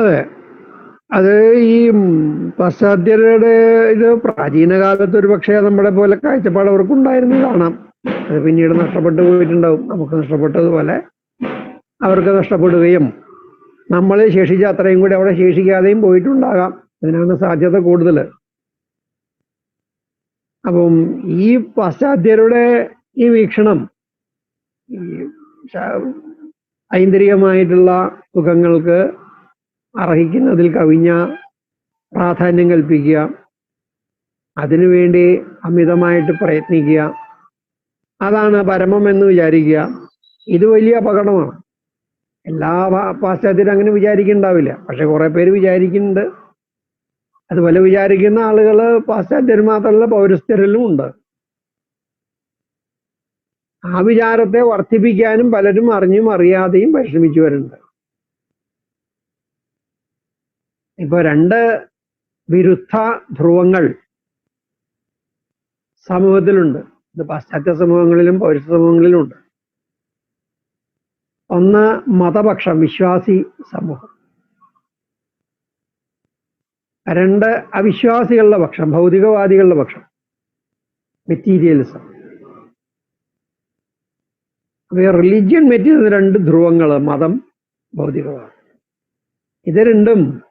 അതെ. അത് ഈ പാശ്ചാത്യരുടെ ഇത് പ്രാചീന കാലത്ത് ഒരു പക്ഷേ നമ്മളെ പോലെ കാഴ്ചപ്പാട് അവർക്ക് ഉണ്ടായിരുന്നു കാണാം. അത് പിന്നീട് നഷ്ടപ്പെട്ടു പോയിട്ടുണ്ടാവും. നമുക്ക് നഷ്ടപ്പെട്ടതുപോലെ അവർക്ക് നഷ്ടപ്പെടുകയും നമ്മൾ ശേഷിച്ച അത്രയും കൂടി അവിടെ ശേഷിക്കാതെയും പോയിട്ടുണ്ടാകാം. അതിനാണ് സാധ്യത കൂടുതൽ. അപ്പം ഈ പാശ്ചാത്യരുടെ ഈ വീക്ഷണം ഈ ഐന്ദ്രികമായിട്ടുള്ള സുഖങ്ങൾക്ക് അർഹിക്കുന്നതിൽ കവിഞ്ഞ പ്രാധാന്യം കൽപ്പിക്കുക. അതിനുവേണ്ടി അമിതമായിട്ട് പ്രയത്നിക്കുക. അതാണ് പരമം എന്ന് വിചാരിക്കുക. ഇത് വലിയ അപകടമാണ്. എല്ലാ പാശ്ചാത്യരും അങ്ങനെ വിചാരിക്കുന്നുണ്ടാവില്ല. പക്ഷെ കുറെ പേര് വിചാരിക്കുന്നുണ്ട്. അതുപോലെ വിചാരിക്കുന്ന ആളുകൾ പാശ്ചാത്യർ മാത്രമല്ല പൗരസ്ഥരിലും ഉണ്ട്. ആ വിചാരത്തെ വർദ്ധിപ്പിക്കാനും പലരും അറിഞ്ഞും അറിയാതെയും പരിശ്രമിച്ചു വരുന്നുണ്ട്. ഇപ്പൊ രണ്ട് വിരുദ്ധ ധ്രുവങ്ങൾ സമൂഹത്തിലുണ്ട്. ഇത് പാശ്ചാത്യ സമൂഹങ്ങളിലും പൗരസ്യ സമൂഹങ്ങളിലും ഉണ്ട്. ഒന്ന് മതപക്ഷം വിശ്വാസി സമൂഹം. രണ്ട് അവിശ്വാസികളുടെ പക്ഷം ഭൗതികവാദികളുടെ പക്ഷം മെറ്റീരിയലിസം. റിലിജിയൻ മെറ്റീരിയൽ രണ്ട് ധ്രുവങ്ങൾ മതം ഭൗതികവാദം. ഇത് രണ്ടും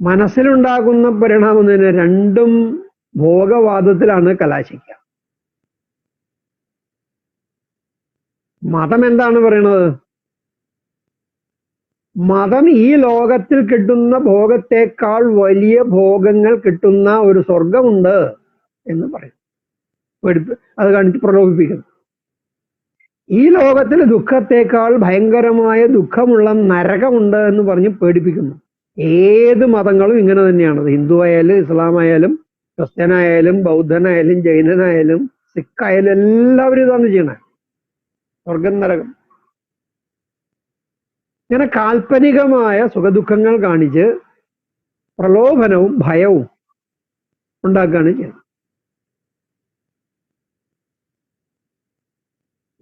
മനസ്സിലുണ്ടാകുന്ന പരിണാമം തന്നെ രണ്ടും ഭോഗവാദത്തിലാണ് കലാശിക്കുക. മതം എന്താണ് പറയണത്? മതം ഈ ലോകത്തിൽ കിട്ടുന്ന ഭോഗത്തെക്കാൾ വലിയ ഭോഗങ്ങൾ കിട്ടുന്ന ഒരു സ്വർഗമുണ്ട് എന്ന് പറയും. അത് കാണിച്ച് പ്രലോഭിപ്പിക്കുന്നു. ഈ ലോകത്തിലെ ദുഃഖത്തെക്കാൾ ഭയങ്കരമായ ദുഃഖമുള്ള നരകമുണ്ട് എന്ന് പറഞ്ഞ് പേടിപ്പിക്കുന്നു. ഏത് മതങ്ങളും ഇങ്ങനെ തന്നെയാണ്. ഹിന്ദു ആയാലും ഇസ്ലാം ആയാലും ക്രിസ്ത്യനായാലും ബൗദ്ധനായാലും ജൈനനായാലും സിഖായാലും എല്ലാവരും ഇതാണ് ചെയ്യണേ. സ്വർഗം നരകം. ഇങ്ങനെ കാൽപ്പനികമായ സുഖദുഃഖങ്ങൾ കാണിച്ച് പ്രലോഭനവും ഭയവും ഉണ്ടാക്കുകയാണ് ചെയ്യുന്നത്.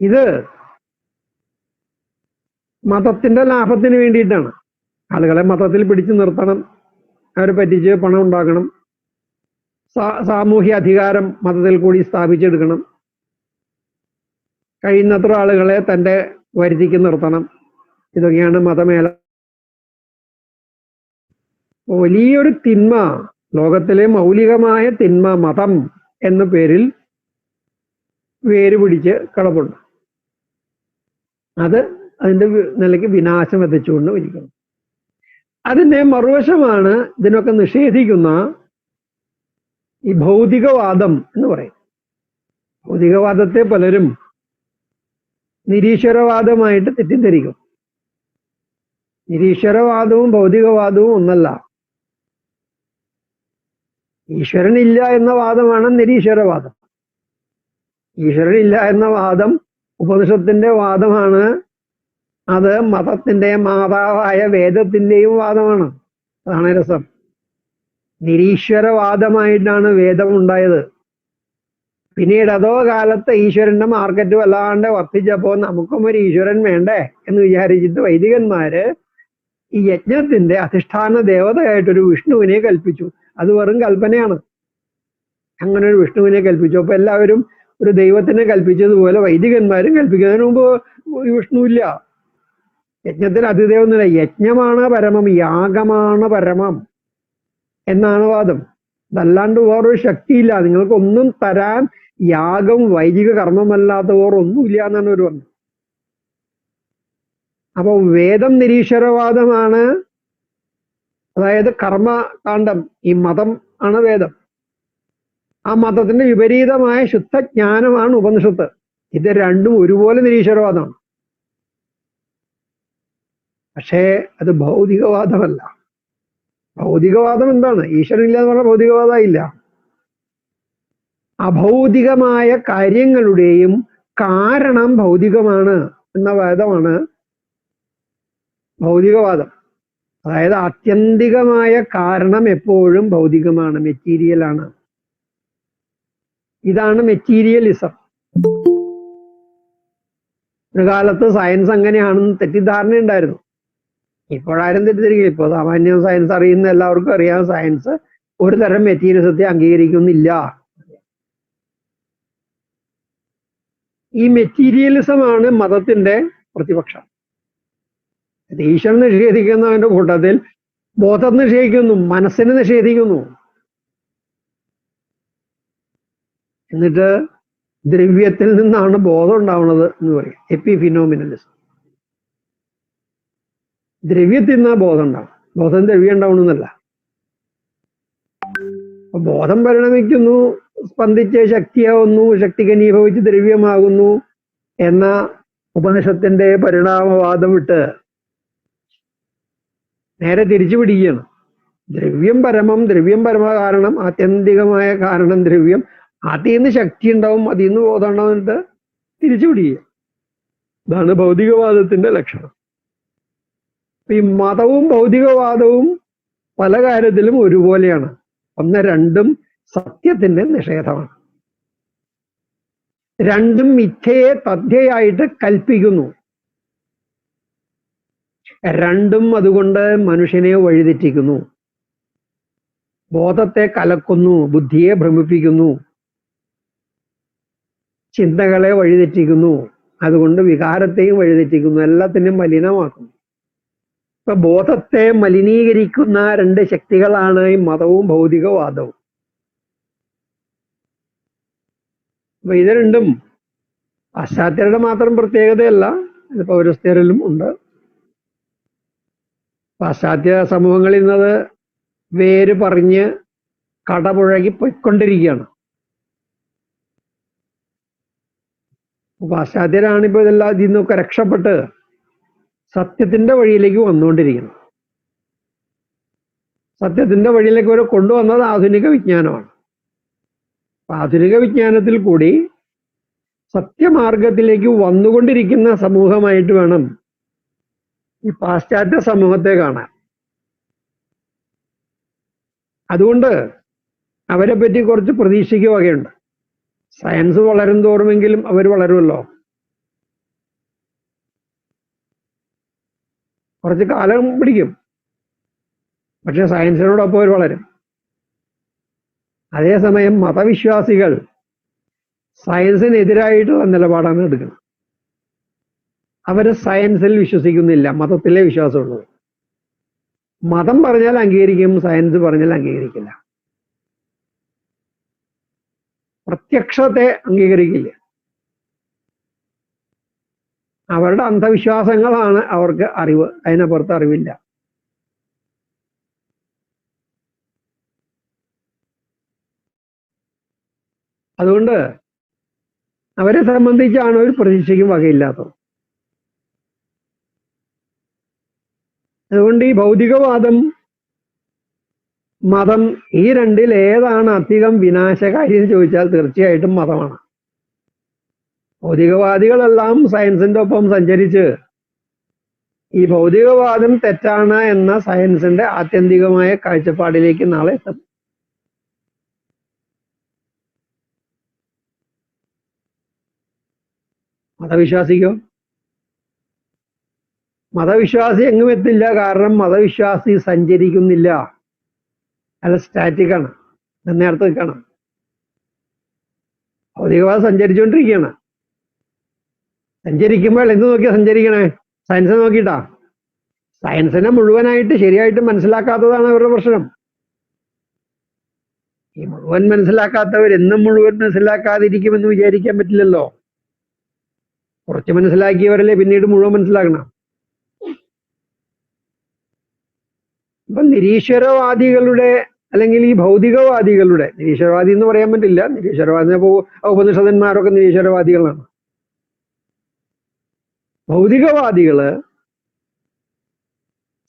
ഇത് മതത്തിന്റെ ലാഭത്തിന് വേണ്ടിയിട്ടാണ്. ആളുകളെ മതത്തിൽ പിടിച്ചു നിർത്തണം. അവരെ പറ്റിച്ച് പണം ഉണ്ടാക്കണം. സാമൂഹ്യ അധികാരം മതത്തിൽ കൂടി സ്ഥാപിച്ചെടുക്കണം. കഴിയുന്നത്ര ആളുകളെ തന്റെ വരുതിക്ക് നിർത്തണം. ഇതൊക്കെയാണ് മതമേല. വലിയൊരു തിന്മ ലോകത്തിലെ മൗലികമായ തിന്മ മതം എന്ന പേരിൽ വേര് പിടിച്ച് കിടപ്പുണ്ട്. അത് അതിന്റെ നിലയ്ക്ക് വിനാശം എത്തിച്ചുകൊണ്ട് ഇരിക്കുന്നു. അതിന്റെ മറുവശമാണ് ഇതിനൊക്കെ നിഷേധിക്കുന്ന ഈ ഭൗതികവാദം എന്ന് പറയും ഭൗതികവാദത്തെ പലരും നിരീശ്വരവാദമായിട്ട് തെറ്റിദ്ധരിക്കും. നിരീശ്വരവാദവും ഭൗതികവാദവും ഒന്നല്ല. ഈശ്വരനില്ല എന്ന വാദമാണ് നിരീശ്വരവാദം. ഈശ്വരനില്ല എന്ന വാദം ഉപനിഷത്തിന്റെ വാദമാണ് അത് മതത്തിന്റെ മാതാവായ വേദത്തിന്റെയും വാദമാണ്. അതാണ് രസം. നിരീശ്വരവാദമായിട്ടാണ് വേദം ഉണ്ടായത് പിന്നീട് അതോ കാലത്ത് ഈശ്വരന്റെ മാർക്കറ്റ് വല്ലാണ്ട് വർദ്ധിച്ചപ്പോ നമുക്കും ഒരു ഈശ്വരൻ വേണ്ടേ എന്ന് വിചാരിച്ചിട്ട് വൈദികന്മാര് ഈ യജ്ഞത്തിന്റെ അധിഷ്ഠാന ദേവതയായിട്ടൊരു വിഷ്ണുവിനെ കൽപ്പിച്ചു. അത് വെറും കൽപ്പനയാണ്. അങ്ങനെ ഒരു വിഷ്ണുവിനെ കൽപ്പിച്ചു. അപ്പൊ എല്ലാവരും ഒരു ദൈവത്തിനെ കൽപ്പിച്ചതുപോലെ വൈദികന്മാരും കൽപ്പിക്കുന്നതിന് മുമ്പ് വിഷ്ണു വിഷ്ണുവില്ല. യജ്ഞത്തിന് അതിദേവൊന്നുമില്ല യജ്ഞമാണ് പരമം യാഗമാണ് പരമം എന്നാണ് വാദം. അതല്ലാണ്ട് വേറൊരു ശക്തിയില്ല. നിങ്ങൾക്ക് ഒന്നും തരാൻ യാഗം വൈദിക കർമ്മമല്ലാത്ത വേറൊന്നുമില്ല എന്നാണ് ഒരു പറഞ്ഞത് അപ്പൊ വേദം നിരീശ്വരവാദമാണ്. അതായത് കർമ്മകാന്ഡം ഈ മതം ആണ് വേദം. ആ മതത്തിന്റെ വിപരീതമായ ശുദ്ധജ്ഞാനമാണ് ഉപനിഷത്ത്. ഇത് രണ്ടും ഒരുപോലെ നിരീശ്വരവാദമാണ്. പക്ഷേ അത് ഭൗതികവാദമല്ല. ഭൗതികവാദം എന്താണ്? ഈശ്വരൻ ഇല്ല എന്ന് പറഞ്ഞാൽ ഭൗതികവാദമായില്ല അഭൗതികമായ കാര്യങ്ങളുടെയും കാരണം ഭൗതികമാണ് എന്ന വാദമാണ് ഭൗതികവാദം. അതായത് ആത്യന്തികമായ കാരണം എപ്പോഴും ഭൗതികമാണ് മെറ്റീരിയൽ ആണ്. ഇതാണ് മെറ്റീരിയലിസം ഒരു കാലത്ത് സയൻസ് അങ്ങനെയാണെന്ന് തെറ്റിദ്ധാരണ ഉണ്ടായിരുന്നു ഇപ്പോഴാരും തെറ്റിദ്ധരിക്കില്ല. ഇപ്പോൾ സാമാന്യം സയൻസ് അറിയുന്ന എല്ലാവർക്കും അറിയാം. സയൻസ് ഒരു തരം മെറ്റീരിയലിസത്തെ അംഗീകരിക്കുന്നില്ല. ഈ മെറ്റീരിയലിസമാണ് മതത്തിന്റെ പ്രതിപക്ഷം. ഈശ്വരൻ നിഷേധിക്കുന്നവന്റെ കൂട്ടത്തിൽ ബോധം നിഷേധിക്കുന്നു മനസ്സിനെ നിഷേധിക്കുന്നു. എന്നിട്ട് ദ്രവ്യത്തിൽ നിന്നാണ് ബോധം ഉണ്ടാവുന്നത് എന്ന് പറയും. എപ്പി ഫിനോമിനലിസം ദ്രവ്യത്തിൽ നിന്നാ ബോധം ഉണ്ടാവും ബോധം ദ്രവ്യം ബോധം പരിണമിക്കുന്നു സ്പന്ദിച്ച് ശക്തിയാവുന്നു ശക്തി ഘനീഭവിച്ച് ദ്രവ്യമാകുന്നു എന്ന ഉപനിഷത്തിന്റെ പരിണാമവാദം വിട്ട് നേരെ തിരിച്ചു പിടിക്കുകയാണ്. ദ്രവ്യം പരമം ദ്രവ്യം പരമ കാരണം ആത്യന്തികമായ കാരണം ദ്രവ്യം. അതിൽ നിന്ന് ശക്തി ഉണ്ടാവും അതിൽ നിന്ന് ബോധം ഉണ്ടാവുന്നിട്ട് തിരിച്ചു പിടിക്കുക. ഇതാണ് ഭൗതികവാദത്തിന്റെ ലക്ഷണം. ഈ മതവും ഭൗതികവാദവും പല കാര്യത്തിലും ഒരുപോലെയാണ്. ഒന്ന് രണ്ടും സത്യത്തിന്റെ നിഷേധമാണ്. രണ്ടും മിഥ്യയെ തഥ്യയായിട്ട് കൽപ്പിക്കുന്നു. രണ്ടും അതുകൊണ്ട് മനുഷ്യനെ വഴിതെറ്റിക്കുന്നു. ബോധത്തെ കലക്കുന്നു ബുദ്ധിയെ ഭ്രമിപ്പിക്കുന്നു. ചിന്തകളെ വഴിതെറ്റിക്കുന്നു. അതുകൊണ്ട് വികാരത്തെയും വഴിതെറ്റിക്കുന്നു. എല്ലാത്തിനും മലിനമാക്കുന്നു. ഇപ്പൊ ബോധത്തെ മലിനീകരിക്കുന്ന രണ്ട് ശക്തികളാണ് ഈ മതവും ഭൗതികവാദവും. അപ്പൊ ഇത് രണ്ടും പാശ്ചാത്യരുടെ മാത്രം പ്രത്യേകതയല്ല ഇത് പൗരസ്ത്യരിലും ഉണ്ട്. പാശ്ചാത്യ സമൂഹങ്ങളിൽ നിന്നത് വേര് പറഞ്ഞ് കടപുഴകി പൊയ്ക്കൊണ്ടിരിക്കുകയാണ്. പാശ്ചാത്യരാണിപ്പോ ഇതെല്ലാം ഇതിൽ നിന്നൊക്കെ രക്ഷപ്പെട്ട് സത്യത്തിന്റെ വഴിയിലേക്ക് വന്നുകൊണ്ടിരിക്കുന്നു. സത്യത്തിന്റെ വഴിയിലേക്ക് വരെ കൊണ്ടുവന്നത് ആധുനിക വിജ്ഞാനമാണ്. ആധുനിക വിജ്ഞാനത്തിൽ കൂടി സത്യമാർഗത്തിലേക്ക് വന്നുകൊണ്ടിരിക്കുന്ന സമൂഹമായിട്ട് വേണം ഈ പാശ്ചാത്യ സമൂഹത്തെ കാണാൻ. അതുകൊണ്ട് അവരെ പറ്റി കുറച്ച് പ്രതീക്ഷിക്കുകയൊക്കെയുണ്ട്. സയൻസ് വളരും തോറുമെങ്കിലും അവർ വളരുമല്ലോ. കുറച്ച് കാലം പിടിക്കും. പക്ഷെ സയൻസിനോടൊപ്പം അവർ വളരും. അതേസമയം മതവിശ്വാസികൾ സയൻസിനെതിരായിട്ടുള്ള നിലപാടാണ് എടുക്കുന്നത്. അവർ സയൻസിൽ വിശ്വസിക്കുന്നില്ല മതത്തിലെ വിശ്വാസമുള്ളൂ. മതം പറഞ്ഞാൽ അംഗീകരിക്കും സയൻസ് പറഞ്ഞാൽ അംഗീകരിക്കില്ല. പ്രത്യക്ഷത്തെ അംഗീകരിക്കില്ല. അവരുടെ അന്ധവിശ്വാസങ്ങളാണ് അവർക്ക് അറിവ്. അതിനപ്പുറത്ത് അറിവില്ല. അതുകൊണ്ട് അവരെ സംബന്ധിച്ചാണ് ഒരു പ്രതീക്ഷയ്ക്കും വകയില്ലാത്തത്. അതുകൊണ്ട് ഈ ഭൗതികവാദം മതം ഈ രണ്ടിൽ ഏതാണ് അധികം വിനാശകാരി എന്ന് ചോദിച്ചാൽ തീർച്ചയായിട്ടും മതമാണ്. ഭൗതികവാദികളെല്ലാം സയൻസിന്റെ ഒപ്പം സഞ്ചരിച്ച് ഈ ഭൗതികവാദം തെറ്റാണ് എന്ന സയൻസിന്റെ ആത്യന്തികമായ കാഴ്ചപ്പാടിലേക്ക് നാളെ എത്തും. മതവിശ്വാസിക്കോ? മതവിശ്വാസി എങ്ങും എത്തില്ല കാരണം മതവിശ്വാസി സഞ്ചരിക്കുന്നില്ല. അല്ല സ്റ്റാറ്റിക്കാണ് നേരത്തെ നിൽക്കണം. ഭൗതികവാദം സഞ്ചരിച്ചുകൊണ്ടിരിക്കുകയാണ്. സഞ്ചരിക്കുമ്പോൾ എന്ത് നോക്കിയാ സഞ്ചരിക്കണേ? സയൻസ് നോക്കിയിട്ടാ? സയൻസിനെ മുഴുവനായിട്ട് ശരിയായിട്ട് മനസ്സിലാക്കാത്തതാണ് അവരുടെ പ്രശ്നം. ഈ മുഴുവൻ മനസ്സിലാക്കാത്തവർ എന്നും മുഴുവൻ മനസ്സിലാക്കാതിരിക്കുമെന്ന് വിചാരിക്കാൻ പറ്റില്ലല്ലോ. കുറച്ച് മനസ്സിലാക്കിയവരല്ലേ പിന്നീട് മുഴുവൻ മനസ്സിലാക്കണം. ഇപ്പൊ നിരീശ്വരവാദികളുടെ അല്ലെങ്കിൽ ഈ ഭൗതികവാദികളുടെ നിരീശ്വരവാദി എന്ന് പറയാൻ പറ്റില്ല നിരീശ്വരവാദിനെ ഉപനിഷദന്മാരൊക്കെ നിരീശ്വരവാദികളാണ്. ഭൗതികവാദികൾ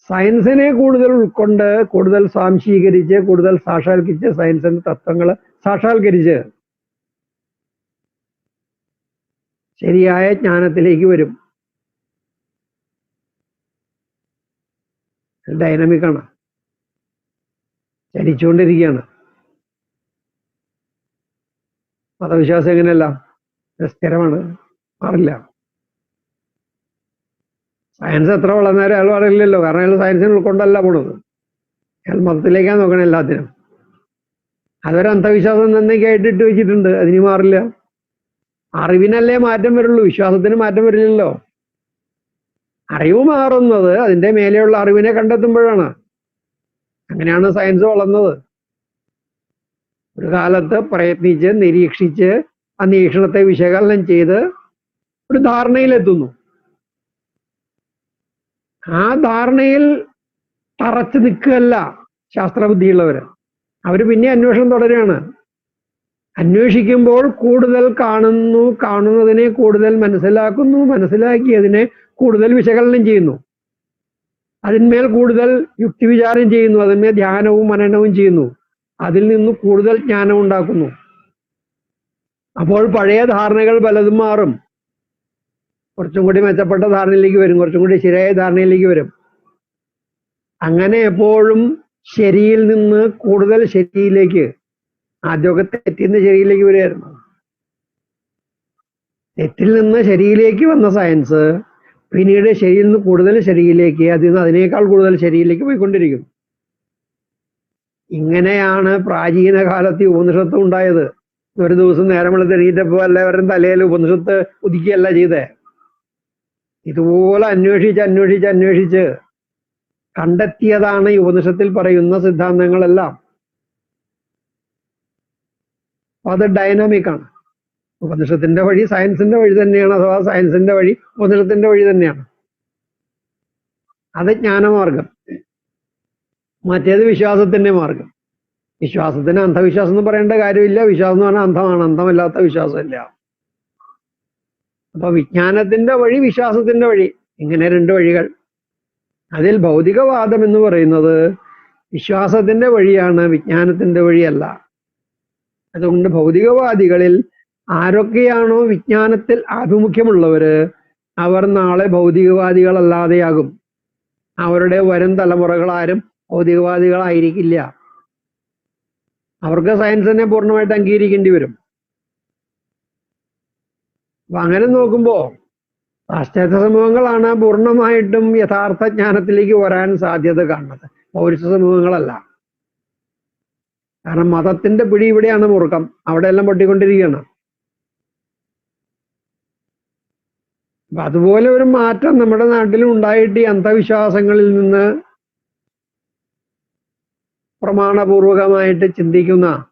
സയൻസിനെ കൂടുതൽ ഉൾക്കൊണ്ട് കൂടുതൽ സാംശീകരിച്ച് കൂടുതൽ സാക്ഷാത്കരിച്ച് സയൻസിന്റെ തത്വങ്ങൾ സാക്ഷാത്കരിച്ച് ശരിയായ ജ്ഞാനത്തിലേക്ക് വരും. ഡൈനമിക്കാണ് ചലിച്ചുകൊണ്ടിരിക്കുകയാണ്. മതവിശ്വാസം എങ്ങനെയല്ല? സ്ഥിരമാണ്. മാറില്ല. സയൻസ് എത്ര വളർന്നേരം അയാൾ പറയില്ലല്ലോ. കാരണം അയാൾ സയൻസിനെ ഉൾക്കൊണ്ടല്ല പോണത്. അയാൾ മതത്തിലേക്കാണ് നോക്കണേ എല്ലാത്തിനും. അതൊരു അന്ധവിശ്വാസം എന്നേക്ക് ആയിട്ട് ഇട്ട് വെച്ചിട്ടുണ്ട്. അതിന് മാറില്ല. അറിവിനല്ലേ മാറ്റം വരുള്ളൂ. വിശ്വാസത്തിന് മാറ്റം വരില്ലല്ലോ. അറിവ് മാറുന്നത് അതിന്റെ മേലെയുള്ള അറിവിനെ കണ്ടെത്തുമ്പോഴാണ്. അങ്ങനെയാണ് സയൻസ് വളർന്നത്. ഒരു കാലത്ത് പ്രയത്നിച്ച് നിരീക്ഷിച്ച് ആ നിരീക്ഷണത്തെ വിശകലനം ചെയ്ത് ഒരു ധാരണയിലെത്തുന്നു. ആ ധാരണയിൽ തറച്ചു നിൽക്കുകയല്ല ശാസ്ത്രബുദ്ധിയുള്ളവര്. അവർ പിന്നെ അന്വേഷണം തുടരുകയാണ്. അന്വേഷിക്കുമ്പോൾ കൂടുതൽ കാണുന്നു കാണുന്നതിനെ കൂടുതൽ മനസ്സിലാക്കുന്നു മനസ്സിലാക്കിയതിനെ കൂടുതൽ വിശകലനം ചെയ്യുന്നു. അതിന്മേൽ കൂടുതൽ യുക്തിവിചാരം ചെയ്യുന്നു അതിന്മേൽ ധ്യാനവും മനനവും ചെയ്യുന്നു. അതിൽ നിന്ന് കൂടുതൽ ജ്ഞാനം ഉണ്ടാക്കുന്നു. അപ്പോൾ പഴയ ധാരണകൾ പലതും മാറും. കുറച്ചും കൂടി മെച്ചപ്പെട്ട ധാരണയിലേക്ക് വരും. കുറച്ചും കൂടി ശരിയായ ധാരണയിലേക്ക് വരും. അങ്ങനെ എപ്പോഴും ശരിയിൽ നിന്ന് കൂടുതൽ ശരിയിലേക്ക് ആദ്യമൊക്കെ തെറ്റിൽ നിന്ന് ശരിയിലേക്ക് വരികയായിരുന്നു. തെറ്റിൽ നിന്ന് ശരിയിലേക്ക് വന്ന സയൻസ് പിന്നീട് ശരിയിൽ നിന്ന് കൂടുതൽ ശരിയിലേക്ക് അതിൽ നിന്ന് അതിനേക്കാൾ കൂടുതൽ ശരിയിലേക്ക് പോയിക്കൊണ്ടിരിക്കും ഇങ്ങനെയാണ് പ്രാചീന കാലത്ത് ഉപനിഷത്ത് ഉണ്ടായത്. ഒരു ദിവസം നേരം വെളുത്ത് അല്ല എല്ലാവരും തലയിൽ ഉപനിഷത്ത് ഉദിക്കുകയല്ല ചെയ്തേ. ഇതുപോലെ അന്വേഷിച്ച് അന്വേഷിച്ച് അന്വേഷിച്ച് കണ്ടെത്തിയതാണ് ഈ ഉപനിഷത്തിൽ പറയുന്ന സിദ്ധാന്തങ്ങളെല്ലാം. അത് ഡൈനാമിക് ആണ്. ഉപനിഷത്തിന്റെ വഴി സയൻസിന്റെ വഴി തന്നെയാണ് അഥവാ സയൻസിന്റെ വഴി ഉപനിഷത്തിന്റെ വഴി തന്നെയാണ്. അത് ജ്ഞാനമാർഗം. മറ്റേത് വിശ്വാസത്തിന്റെ മാർഗം. വിശ്വാസത്തിന് അന്ധവിശ്വാസം എന്ന് പറയേണ്ട കാര്യമില്ല. വിശ്വാസം എന്ന് പറഞ്ഞാൽ അന്ധമാണ്. അന്ധമല്ലാത്ത വിശ്വാസമില്ല. അപ്പൊ വിജ്ഞാനത്തിന്റെ വഴി വിശ്വാസത്തിന്റെ വഴി ഇങ്ങനെ രണ്ട് വഴികൾ. അതിൽ ഭൗതികവാദം എന്ന് പറയുന്നത് വിശ്വാസത്തിന്റെ വഴിയാണ് വിജ്ഞാനത്തിന്റെ വഴിയല്ല. അതുകൊണ്ട് ഭൗതികവാദികളിൽ ആരൊക്കെയാണോ വിജ്ഞാനത്തിൽ ആഭിമുഖ്യമുള്ളവര് അവർ നാളെ ഭൗതികവാദികളല്ലാതെയാകും. അവരുടെ വരും തലമുറകൾ ആരും ഭൗതികവാദികളായിരിക്കില്ല. അവർക്ക് സയൻസിനെ പൂർണമായിട്ട് അംഗീകരിക്കേണ്ടി വരും. അപ്പൊ അങ്ങനെ നോക്കുമ്പോ പാശ്ചാത്യ സമൂഹങ്ങളാണ് പൂർണമായിട്ടും യഥാർത്ഥ ജ്ഞാനത്തിലേക്ക് വരാൻ സാധ്യത കാണുന്നത്. പൗരുഷ സമൂഹങ്ങളല്ല. കാരണം മതത്തിന്റെ പിടി ഇവിടെയാണ് മുറുക്കം. അവിടെ എല്ലാം പൊട്ടിക്കൊണ്ടിരിക്കുകയാണ്. അപ്പൊ അതുപോലെ ഒരു മാറ്റം നമ്മുടെ നാട്ടിൽ ഉണ്ടായിട്ട് ഈ അന്ധവിശ്വാസങ്ങളിൽ നിന്ന് പ്രമാണപൂർവകമായിട്ട് ചിന്തിക്കുന്ന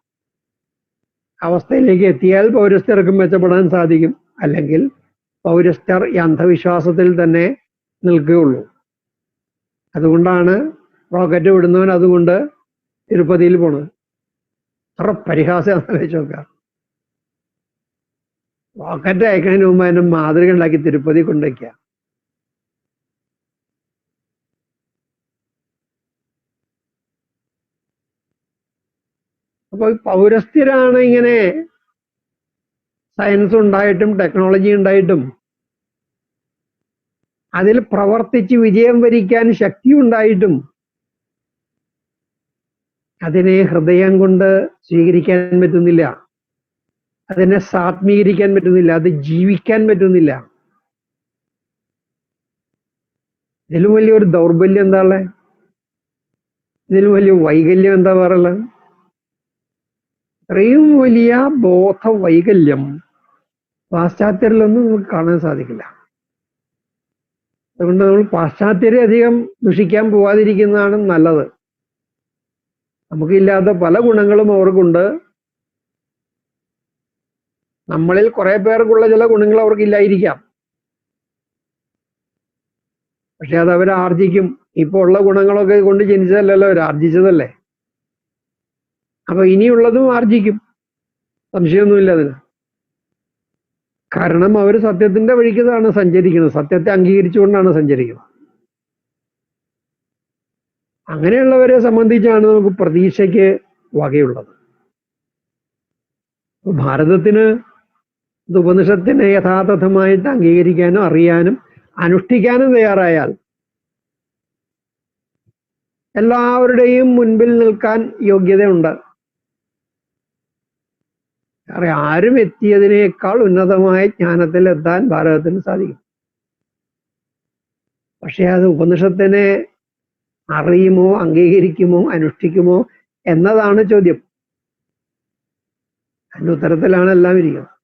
അവസ്ഥയിലേക്ക് എത്തിയാൽ പൗരസ്ഥർക്കും മെച്ചപ്പെടാൻ സാധിക്കും. അല്ലെങ്കിൽ പൗരസ്ഥർ ഈ അന്ധവിശ്വാസത്തിൽ തന്നെ നിൽക്കുകയുള്ളൂ. അതുകൊണ്ടാണ് റോക്കറ്റ് വിടുന്നവൻ അതുകൊണ്ട് തിരുപ്പതിയിൽ പോണത്. അത്ര പരിഹാസം ആലോചിച്ച് നോക്കുക. റോക്കറ്റ് അയക്കുന്നതിന് മുമ്പ് അതിന് മാതൃക ഉണ്ടാക്കി തിരുപ്പതി കൊണ്ടുവയ്ക്കുക. അപ്പൊ ഈ പൗരസ്ഥരാണ് ഇങ്ങനെ സയൻസ് ഉണ്ടായിട്ടും ടെക്നോളജി ഉണ്ടായിട്ടും അതിൽ പ്രവർത്തിച്ച് വിജയം വരിക്കാൻ ശക്തി ഉണ്ടായിട്ടും അതിനെ ഹൃദയം കൊണ്ട് സ്വീകരിക്കാൻ പറ്റുന്നില്ല. അതിനെ സാത്മീകരിക്കാൻ പറ്റുന്നില്ല. അത് ജീവിക്കാൻ പറ്റുന്നില്ല. ഇതിലും വലിയൊരു ദൗർബല്യം എന്താ ഉള്ളത് ഇതിലും വലിയ വൈകല്യം എന്താ പറയുള്ളത് ഇത്രയും വലിയ ബോധ വൈകല്യം പാശ്ചാത്യരിലൊന്നും നമുക്ക് കാണാൻ സാധിക്കില്ല. അതുകൊണ്ട് നമ്മൾ പാശ്ചാത്യരെ അധികം ദുഷിക്കാൻ പോവാതിരിക്കുന്നതാണ് നല്ലത്. നമുക്കില്ലാത്ത പല ഗുണങ്ങളും അവർക്കുണ്ട്. നമ്മളിൽ കുറെ പേർക്കുള്ള ചില ഗുണങ്ങൾ അവർക്കില്ലായിരിക്കാം. പക്ഷെ അത് അവർ ആർജിക്കും ഇപ്പൊ ഉള്ള ഗുണങ്ങളൊക്കെ കൊണ്ട് ജനിച്ചതല്ലല്ലോ അവർ ആർജിച്ചതല്ലേ അപ്പൊ ഇനിയുള്ളതും ആർജിക്കും. സംശയമൊന്നുമില്ല അതിന്. കാരണം അവർ സത്യത്തിന്റെ വഴിക്കതാണ് സഞ്ചരിക്കുന്നത്. സത്യത്തെ അംഗീകരിച്ചുകൊണ്ടാണ് സഞ്ചരിക്കുന്നത്. അങ്ങനെയുള്ളവരെ സംബന്ധിച്ചാണ് നമുക്ക് പ്രതീക്ഷയ്ക്ക് വകയുള്ളത്. ഭാരതത്തിന് ഉപനിഷത്തിനെ യഥാതഥമായിട്ട് അംഗീകരിക്കാനും അറിയാനും അനുഷ്ഠിക്കാനും തയ്യാറായാൽ എല്ലാവരുടെയും മുൻപിൽ നിൽക്കാൻ യോഗ്യതയുണ്ട്. കാരണം ആരും എത്തിയതിനേക്കാൾ ഉന്നതമായ ജ്ഞാനത്തിൽ എത്താൻ ഭാരതത്തിന് സാധിക്കും. പക്ഷെ അത് ഉപനിഷത്തിനെ അറിയുമോ അംഗീകരിക്കുമോ അനുഷ്ഠിക്കുമോ എന്നതാണ് ചോദ്യം. അതിന്റെ ഉത്തരത്തിലാണ് എല്ലാം ഇരിക്കുന്നത്.